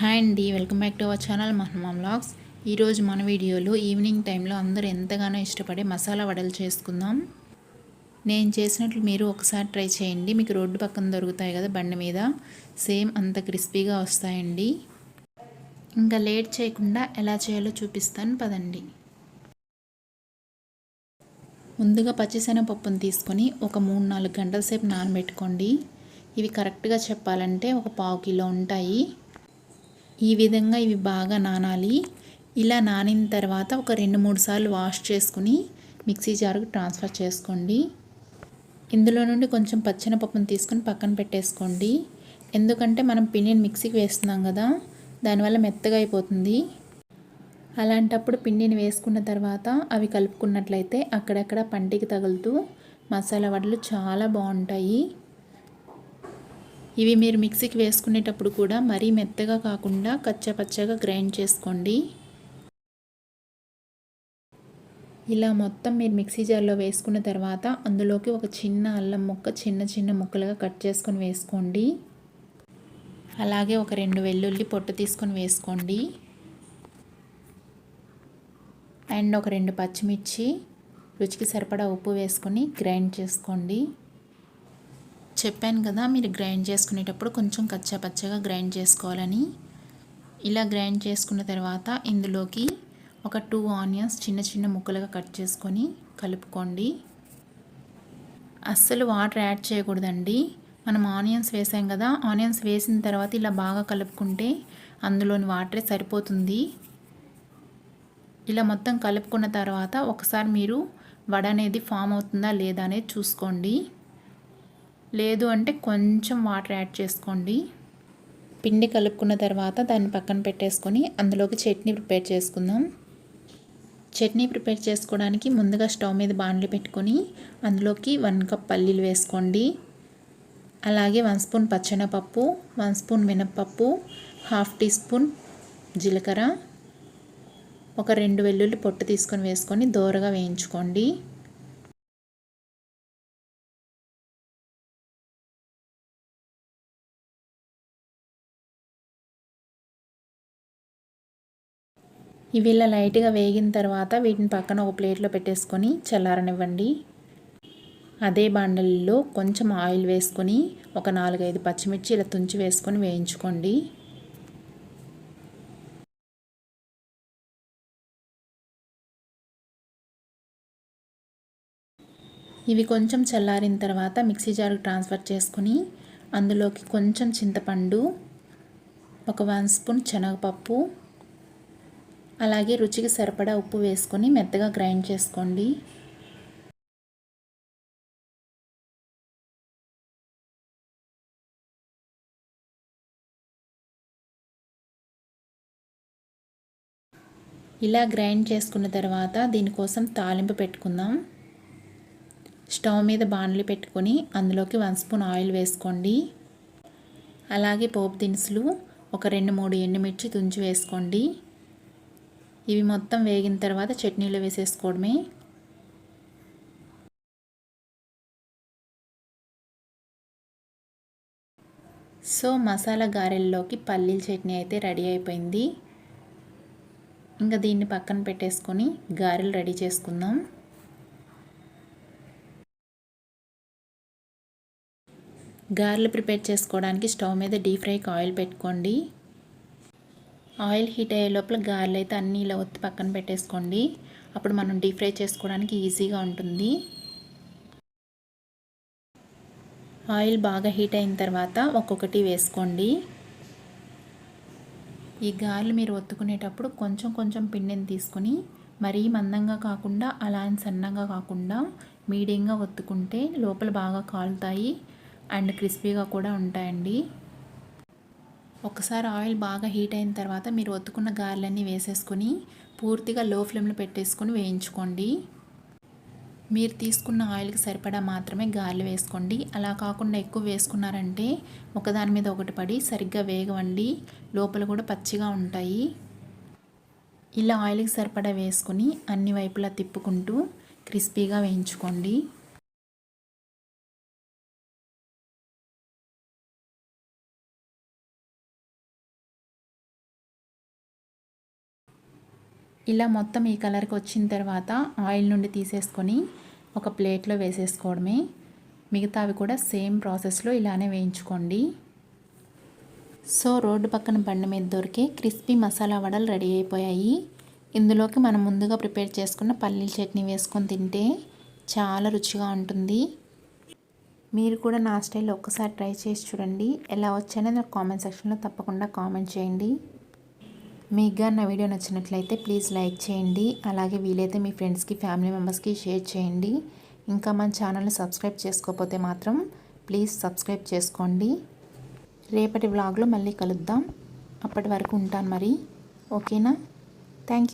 Hi అండి welcome back to our channel మహమ్మా blogs ఈరోజు మన వీడియోలో ఈవినింగ్ టైంలో అందరూ ఎంతగానో ఇష్టపడే మసాలా వడలు చేసుకుందాం. నేను చేసినట్లు మీరు ఒకసారి ట్రై చేయండి. మీకు రోడ్డు పక్కన దొరుకుతాయి కదా బండి మీద సేమ్ అంత క్రిస్పీగా వస్తాయండి. ఇంకా లేట్ చేయకుండా ఎలా చేయాలో చూపిస్తాను పదండి. ముందుగా పచ్చిశనగపప్పును తీసుకొని ఒక మూడు నాలుగు గంటల సేపు నానబెట్టుకోండి. ఇవి కరెక్ట్గా చెప్పాలంటే ఒక పావు కిలో ఉంటాయి. ఈ విధంగా ఇవి బాగా నానాలి. ఇలా నానిన తర్వాత ఒక రెండు మూడు సార్లు వాష్ చేసుకుని మిక్సీ జారుకు ట్రాన్స్ఫర్ చేసుకోండి. ఇందులో నుండి కొంచెం పచ్చెనపప్పును తీసుకొని పక్కన పెట్టేసుకోండి. ఎందుకంటే మనం పిండిని మిక్సీకి వేస్తున్నాం కదా దానివల్ల మెత్తగా అయిపోతుంది. అలాంటప్పుడు పిండిని వేసుకున్న తర్వాత అవి కలుపుకున్నట్లయితే అక్కడక్కడ పంటికి తగులుతూ మసాలా వడలు చాలా బాగుంటాయి. ఇవి మీరు మిక్సీకి వేసుకునేటప్పుడు కూడా మరీ మెత్తగా కాకుండా కచ్చపచ్చగా గ్రైండ్ చేసుకోండి. ఇలా మొత్తం మీరు మిక్సీ జార్లో వేసుకున్న తర్వాత అందులోకి ఒక చిన్న అల్లం ముక్క చిన్న చిన్న ముక్కలుగా కట్ చేసుకొని వేసుకోండి. అలాగే ఒక రెండు వెల్లుల్లి పొట్టు తీసుకొని వేసుకోండి. అండ్ ఒక రెండు పచ్చిమిర్చి రుచికి సరిపడా ఉప్పు వేసుకొని గ్రైండ్ చేసుకోండి. చెప్పాను కదా మీరు గ్రైండ్ చేసుకునేటప్పుడు కొంచెం కచ్చాపచ్చగా గ్రైండ్ చేసుకోవాలని. ఇలా గ్రైండ్ చేసుకున్న తర్వాత ఇందులోకి ఒక టూ ఆనియన్స్ చిన్న చిన్న ముక్కలుగా కట్ చేసుకొని కలుపుకోండి. అస్సలు వాటర్ యాడ్ చేయకూడదండి. మనం ఆనియన్స్ వేసాం కదా ఆనియన్స్ వేసిన తర్వాత ఇలా బాగా కలుపుకుంటే అందులోని వాటరే సరిపోతుంది. ఇలా మొత్తం కలుపుకున్న తర్వాత ఒకసారి మీరు వడ అనేది ఫామ్ అవుతుందా లేదా అనేది చూసుకోండి. లేదు అంటే కొంచెం వాటర్ యాడ్ చేసుకోండి. పిండి కలుపుకున్న తర్వాత దాన్ని పక్కన పెట్టేసుకొని అందులోకి చట్నీ ప్రిపేర్ చేసుకుందాం. చట్నీ ప్రిపేర్ చేసుకోవడానికి ముందుగా స్టవ్ మీద బాండ్లు పెట్టుకొని అందులోకి వన్ కప్ పల్లీలు వేసుకోండి. అలాగే వన్ స్పూన్ పచ్చెనపప్పు వన్ స్పూన్ మినప్పప్పు హాఫ్ టీ స్పూన్ జీలకర్ర ఒక రెండు వెల్లుల్లి పొట్టు తీసుకొని వేసుకొని దోరగా వేయించుకోండి. ఇవి ఇలా లైట్గా వేగిన తర్వాత వీటిని పక్కన ఒక ప్లేట్లో పెట్టేసుకొని చల్లారనివ్వండి. అదే బాండలిలో కొంచెం ఆయిల్ వేసుకొని ఒక నాలుగైదు పచ్చిమిర్చి ఇలా తుంచి వేసుకొని వేయించుకోండి. ఇవి కొంచెం చల్లారిన తర్వాత మిక్సీ జార్కి ట్రాన్స్ఫర్ చేసుకొని అందులోకి కొంచెం చింతపండు ఒక వన్ స్పూన్ శనగపప్పు అలాగే రుచికి సరిపడా ఉప్పు వేసుకొని మెత్తగా గ్రైండ్ చేసుకోండి. ఇలా గ్రైండ్ చేసుకున్న తర్వాత దీనికోసం తాలింపు పెట్టుకుందాం. స్టవ్ మీద బాణలి పెట్టుకొని అందులోకి వన్ స్పూన్ ఆయిల్ వేసుకోండి. అలాగే పోపు దినుసులు ఒక రెండు మూడు ఎండుమిర్చి తుంచి వేసుకోండి. ఇవి మొత్తం వేగిన తర్వాత చట్నీలో వేసేసుకోవడమే. సో మసాలా గారెల్లోకి పల్లీల చట్నీ అయితే రెడీ అయిపోయింది. ఇంకా దీన్ని పక్కన పెట్టేసుకొని గారెలు రెడీ చేసుకుందాం. గారెలు ప్రిపేర్ చేసుకోవడానికి స్టవ్ మీద డీప్ ఫ్రైకి ఆయిల్ పెట్టుకోండి. ఆయిల్ హీట్ అయ్యే లోపల గారెలు అయితే అన్నీ ఇలా ఒత్తి పక్కన పెట్టేసుకోండి. అప్పుడు మనం డీప్ ఫ్రై చేసుకోవడానికి ఈజీగా ఉంటుంది. ఆయిల్ బాగా హీట్ అయిన తర్వాత ఒక్కొక్కటి వేసుకోండి. ఈ గారెలు మీరు ఒత్తుకునేటప్పుడు కొంచెం కొంచెం పిండిని తీసుకొని మరీ మందంగా కాకుండా అలా సన్నగా కాకుండా మీడియంగా ఒత్తుకుంటే లోపల బాగా కాలుతాయి. అండ్ క్రిస్పీగా కూడా ఉంటాయండి. ఒకసారి ఆయిల్ బాగా హీట్ అయిన తర్వాత మీరు ఒత్తుకున్న గారెలన్నీ వేసేసుకొని పూర్తిగా లో ఫ్లేమ్లో పెట్టేసుకొని వేయించుకోండి. మీరు తీసుకున్న ఆయిల్కి సరిపడా మాత్రమే గారెలు వేసుకోండి. అలా కాకుండా ఎక్కువ వేసుకున్నారంటే ఒకదాని మీద ఒకటి పడి సరిగ్గా వేగవండి. లోపల కూడా పచ్చిగా ఉంటాయి. ఇలా ఆయిల్కి సరిపడా వేసుకుని అన్ని వైపులా తిప్పుకుంటూ క్రిస్పీగా వేయించుకోండి. ఇలా మొత్తం ఈ కలర్కి వచ్చిన తర్వాత ఆయిల్ నుండి తీసేసుకొని ఒక ప్లేట్లో వేసేసుకోవడమే. మిగతావి కూడా సేమ్ ప్రాసెస్లో ఇలానే వేయించుకోండి. సో రోడ్డు పక్కన బండి మీద దొరికే క్రిస్పీ మసాలా వడలు రెడీ అయిపోయాయి. ఇందులోకి మనం ముందుగా ప్రిపేర్ చేసుకున్న పల్లీల చట్నీ వేసుకొని తింటే చాలా రుచిగా ఉంటుంది. మీరు కూడా నా స్టైల్లో ఒక్కసారి ట్రై చేసి చూడండి. ఎలా వచ్చానో నాకు కామెంట్ సెక్షన్లో తప్పకుండా కామెంట్ చేయండి. మీకు నా వీడియో నచ్చినట్లయితే ప్లీజ్ లైక్ చేయండి. అలాగే వీలైతే మీ ఫ్రెండ్స్కి ఫ్యామిలీ మెంబర్స్కి షేర్ చేయండి. ఇంకా మన ఛానల్ని సబ్స్క్రైబ్ చేసుకోకపోతే మాత్రం ప్లీజ్ సబ్స్క్రైబ్ చేసుకోండి. రేపటి వ్లాగ్లో మళ్ళీ కలుద్దాం. అప్పటి వరకు ఉంటాను మరి. ఓకేనా? థ్యాంక్